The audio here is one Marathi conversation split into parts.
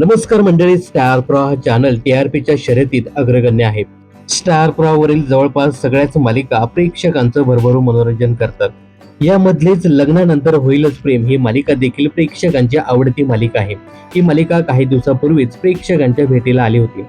नमस्कार मंडळी स्टार प्रो हा चॅनल टीआरपीच्या शर्यतीत अग्रगण्य आहे. स्टार प्रोवरील जवळपास सगळ्याच मालिका प्रेक्षकांचं भरभरून मनोरंजन करतात. यामधलेच लग्नानंतर होईलच प्रेम ही मालिका देखील प्रेक्षकांची आवडती मालिका आहे. ही मालिका काही दिवसापूर्वीच प्रेक्षकांच्या भेटीला आली होती.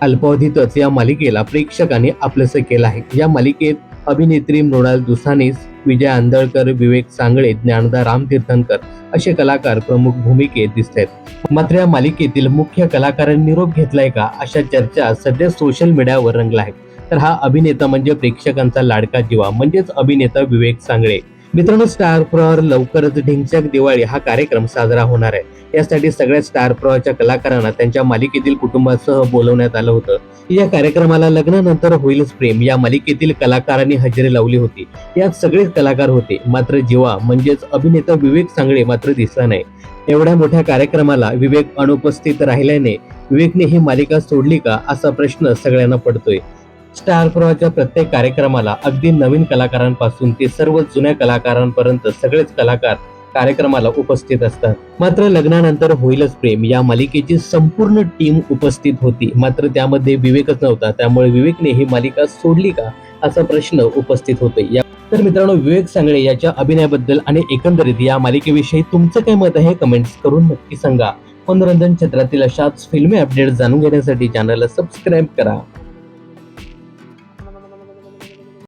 अल्पावधीतच या मालिकेला प्रेक्षकांनी आपलंसं केलं आहे. या मालिकेत अभिनेत्री मृणाल दुसानीस विजय आंदळकर विवेक सांगळे ज्ञानदा रामतीर्थनकर असे कलाकार प्रमुख भूमिकेत दिसत आहेत मात्र या मालिकेतील मुख्य कलाकारांनी निरोप घेतलाय का अशा चर्चा सध्या सोशल मीडियावर रंगला आहे तर हा अभिनेता म्हणजे प्रेक्षकांचा लाडका जीवा म्हणजेच अभिनेता विवेक सांगळे. मित्रांनो स्टार प्रॉवर लवकरच ढिंचक दिवाळी हा कार्यक्रम साजरा होणार आहे. यासाठी सगळ्या स्टार प्रॉच्या कलाकारांना त्यांच्या मालिकेतील कुटुंबासह बोलवण्यात आलं होतं. या कार्यक्रमाला लग्नानंतर होईलच प्रेम. या मालिकेतील कलाकारांनी हजेरी लावली होती. यात सगळेच कलाकार होते. मात्र जीवा म्हणजेच अभिनेता विवेक सांगळे मात्र दिसला नाही. एवढ्या मोठ्या कार्यक्रमाला विवेक अनुपस्थित राहिल्याने विवेकने ही मालिका सोडली का असा प्रश्न सगळ्यांना पडतोय. स्टार प्रवाहाच्या प्रत्येक कार्यक्रमाला अगदी नवीन कलाकारांपासून ते सर्व जुन्या कलाकारांपर्यंत सगळेच कलाकार कार्यक्रमाला उपस्थित असतात. मात्र लग्नानंतर होईलच प्रेम. या मालिकेची संपूर्ण टीम उपस्थित होती. मात्र त्यामध्ये विवेकच नव्हता. त्यामुळे विवेकने ही मालिका सोडली का असा प्रश्न उपस्थित होते या तर मित्रांनो विवेक सांगळे याच्या अभिनयाबद्दल आणि एकंदरीत या मालिकेविषयी तुमचं काय मत आहे? कमेंट्स करून नक्की सांगा. मनोरंजन क्षेत्रातील अशाच फिल्मी अपडेट जाणून घेण्यासाठी चॅनलला सबस्क्राईब करा.